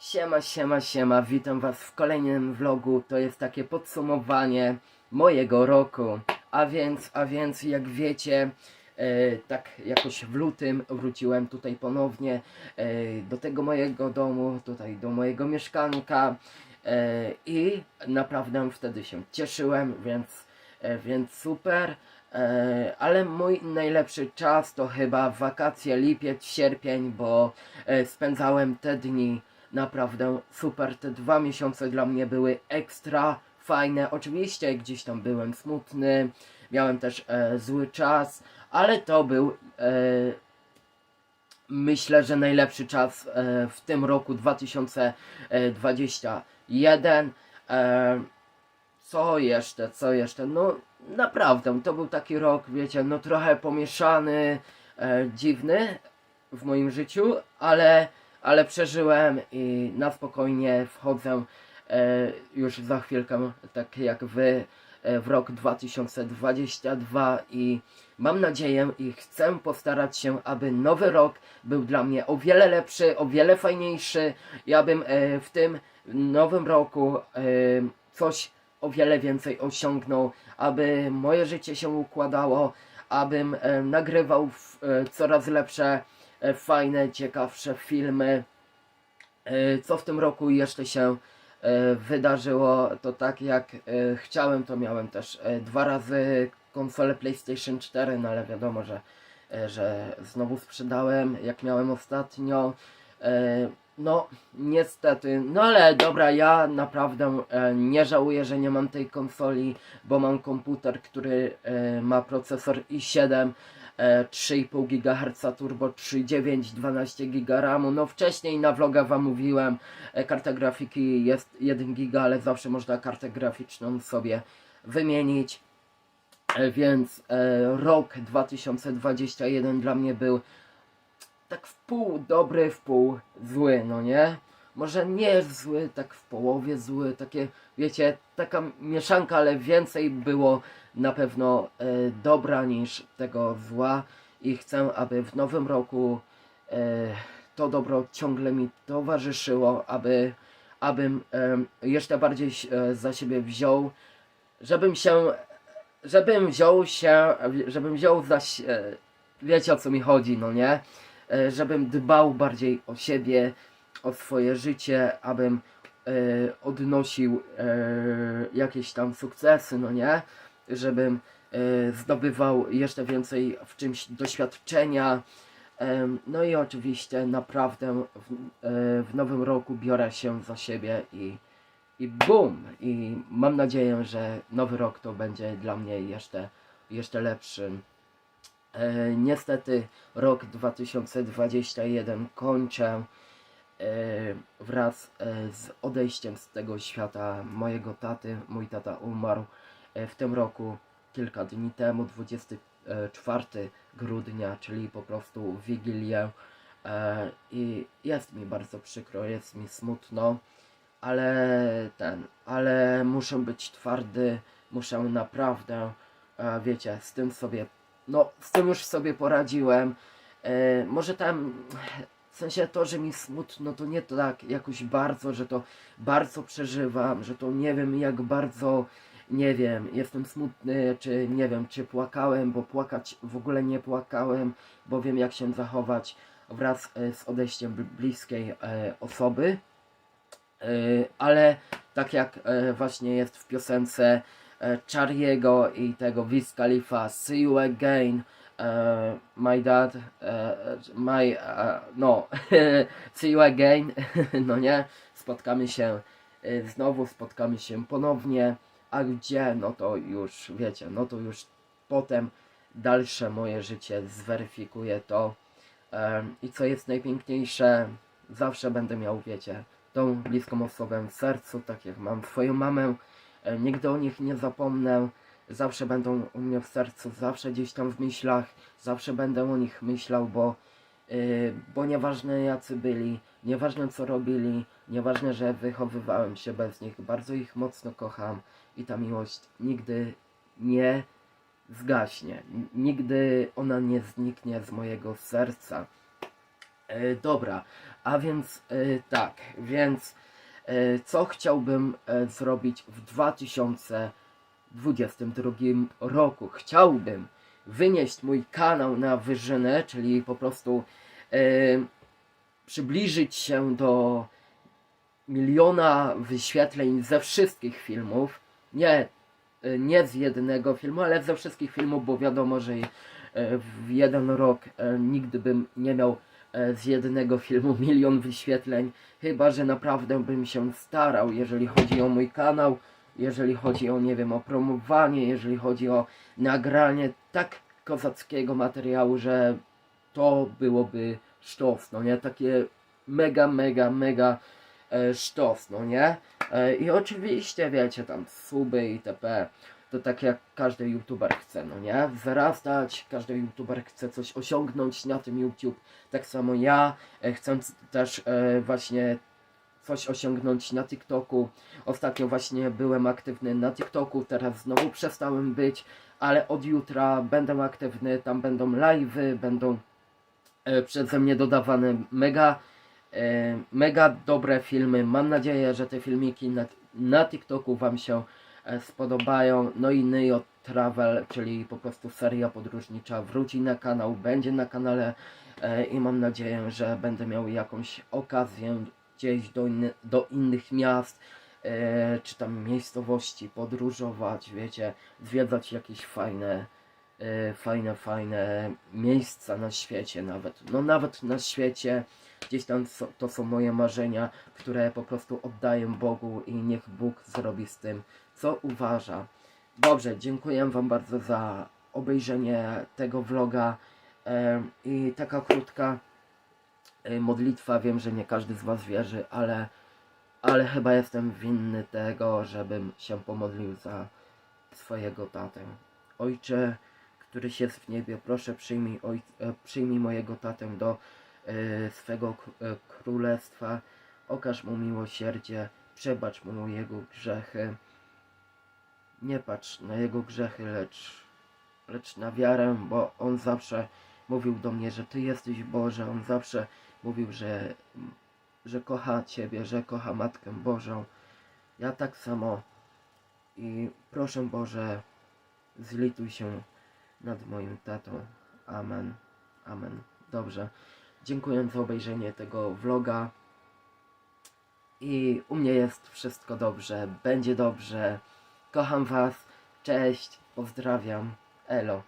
Siema, siema, siema, witam was w kolejnym vlogu. To jest takie podsumowanie mojego roku. A więc, a więc jak wiecie, e, tak jakoś w lutym wróciłem tutaj ponownie e, do tego mojego domu, tutaj do mojego mieszkanka e, i naprawdę wtedy się cieszyłem, więc, e, więc super. E, ale mój najlepszy czas to chyba wakacje, lipiec, sierpień, bo e, spędzałem te dni naprawdę super. Te dwa miesiące dla mnie były ekstra fajne. Oczywiście gdzieś tam byłem smutny, miałem też e, zły czas, ale to był e, myślę, że najlepszy czas e, w tym roku 2021. E, co jeszcze, co jeszcze? No naprawdę, to był taki rok, wiecie, no trochę pomieszany, e, dziwny w moim życiu, ale, ale przeżyłem i na spokojnie wchodzę e, już za chwilkę, tak jak wy, e, w rok 2022 i mam nadzieję i chcę postarać się, aby nowy rok był dla mnie o wiele lepszy, o wiele fajniejszy. I abym e, w tym nowym roku e, coś o wiele więcej osiągnął, aby moje życie się układało, abym e, nagrywał w, e, coraz lepsze, fajne, ciekawsze filmy. E, co w tym roku jeszcze się e, wydarzyło, to tak jak e, chciałem, to miałem też e, dwa razy konsolę PlayStation 4, no ale wiadomo, że, e, że znowu sprzedałem, jak miałem ostatnio. E, no, niestety, no ale dobra, ja naprawdę e, nie żałuję, że nie mam tej konsoli, bo mam komputer, który e, ma procesor i7, e, 3,5 GHz turbo, 3,9, 12 GB RAMu. No wcześniej na vloga wam mówiłem, e, karta grafiki jest 1 GB, ale zawsze można kartę graficzną sobie wymienić. E, Więc e, rok 2021 dla mnie był tak w pół dobry, w pół zły, no nie? Może nie zły, tak w połowie zły, takie, wiecie, taka mieszanka, ale więcej było na pewno e, dobra niż tego zła i chcę, aby w nowym roku e, to dobro ciągle mi towarzyszyło, aby, abym e, jeszcze bardziej e, za siebie wziął, żebym się, żebym wziął się, żebym wziął za, e, wiecie o co mi chodzi, no nie? E, żebym dbał bardziej o siebie, o swoje życie, abym e, odnosił e, jakieś tam sukcesy, no nie? Żebym e, zdobywał jeszcze więcej w czymś doświadczenia. No i oczywiście naprawdę w, w nowym roku biorę się za siebie i, i bum! I mam nadzieję, że nowy rok to będzie dla mnie jeszcze, jeszcze lepszy. Niestety rok 2021 kończę wraz e, z odejściem z tego świata mojego taty. Mój tata umarł e, w tym roku kilka dni temu, 24 grudnia, czyli po prostu w Wigilię. E, I jest mi bardzo przykro, jest mi smutno, ale ten, ale muszę być twardy, muszę naprawdę, e, wiecie, z tym sobie no, z tym już sobie poradziłem. E, może tam, w sensie to, że mi smutno, to nie tak jakoś bardzo, że to bardzo przeżywam, że to nie wiem jak bardzo, nie wiem, jestem smutny, czy nie wiem, czy płakałem, bo płakać w ogóle nie płakałem, bo wiem jak się zachować wraz e, z odejściem bl- bliskiej e, osoby. E, ale tak jak właśnie jest w piosence Chariego i tego Wiz Khalifa See you again e, My dad e, My e, no See you again no nie spotkamy się znowu spotkamy się ponownie a gdzie no to już wiecie no to już potem dalsze moje życie zweryfikuje to e, i co jest najpiękniejsze zawsze będę miał wiecie tą bliską osobę w sercu, tak jak mam swoją mamę. Nigdy o nich nie zapomnę. Zawsze będą u mnie w sercu, zawsze gdzieś tam w myślach, zawsze będę o nich myślał, bo, yy, bo nieważne jacy byli, nieważne co robili, nieważne, że wychowywałem się bez nich, bardzo ich mocno kocham i ta miłość nigdy nie zgaśnie, nigdy ona nie zniknie z mojego serca. E, dobra, A więc y, tak, więc y, co chciałbym y, zrobić w 2022 roku? Chciałbym wynieść mój kanał na wyżynę, czyli po prostu y, przybliżyć się do miliona wyświetleń ze wszystkich filmów. Nie, y, nie z jednego filmu, ale ze wszystkich filmów, bo wiadomo, że y, w jeden rok y, nigdy bym nie miał z jednego filmu milion wyświetleń, chyba że naprawdę bym się starał, jeżeli chodzi o mój kanał, jeżeli chodzi o, nie wiem, o promowanie, jeżeli chodzi o nagranie tak kozackiego materiału, że to byłoby sztos, no nie? Takie mega, mega, mega e, sztos, no nie? E, I oczywiście, wiecie, tam suby itp. To tak jak każdy youtuber chce, no nie? Wzrastać, każdy youtuber chce coś osiągnąć na tym YouTube. Tak samo ja e, chcę też e, właśnie coś osiągnąć na TikToku. Ostatnio właśnie byłem aktywny na TikToku, teraz znowu przestałem być, ale od jutra będę aktywny, tam będą live'y, będą e, przeze mnie dodawane mega, e, mega dobre filmy. Mam nadzieję, że te filmiki na, na TikToku Wam się e, spodobają. No i Neo Travel, czyli po prostu seria podróżnicza wróci na kanał, będzie na kanale i mam nadzieję, że będę miał jakąś okazję gdzieś do, inny, do innych miast e, czy tam miejscowości podróżować, wiecie, zwiedzać jakieś fajne e, fajne, fajne miejsca na świecie nawet. No nawet na świecie, gdzieś tam to są moje marzenia, które po prostu oddaję Bogu i niech Bóg zrobi z tym, co uważa. Dobrze, dziękuję Wam bardzo za obejrzenie tego vloga e, i taka krótka modlitwa. Wiem, że nie każdy z Was wierzy, ale, ale chyba jestem winny tego, żebym się pomodlił za swojego tatę. Ojcze, któryś jest w niebie, proszę przyjmij, oj, e, przyjmij mojego tatę do e, swego e, królestwa, okaż mu miłosierdzie, przebacz mu jego grzechy. Nie patrz na jego grzechy, lecz, lecz na wiarę, bo on zawsze mówił do mnie, że Ty jesteś Boże. On zawsze mówił, że, że kocha Ciebie, że kocha Matkę Bożą. Ja tak samo. I proszę Boże, zlituj się nad moim tatą. Amen. Amen. Dobrze. Dziękuję za obejrzenie tego vloga. I u mnie jest wszystko dobrze. Będzie dobrze. Kocham Was. Cześć. Pozdrawiam. Elo.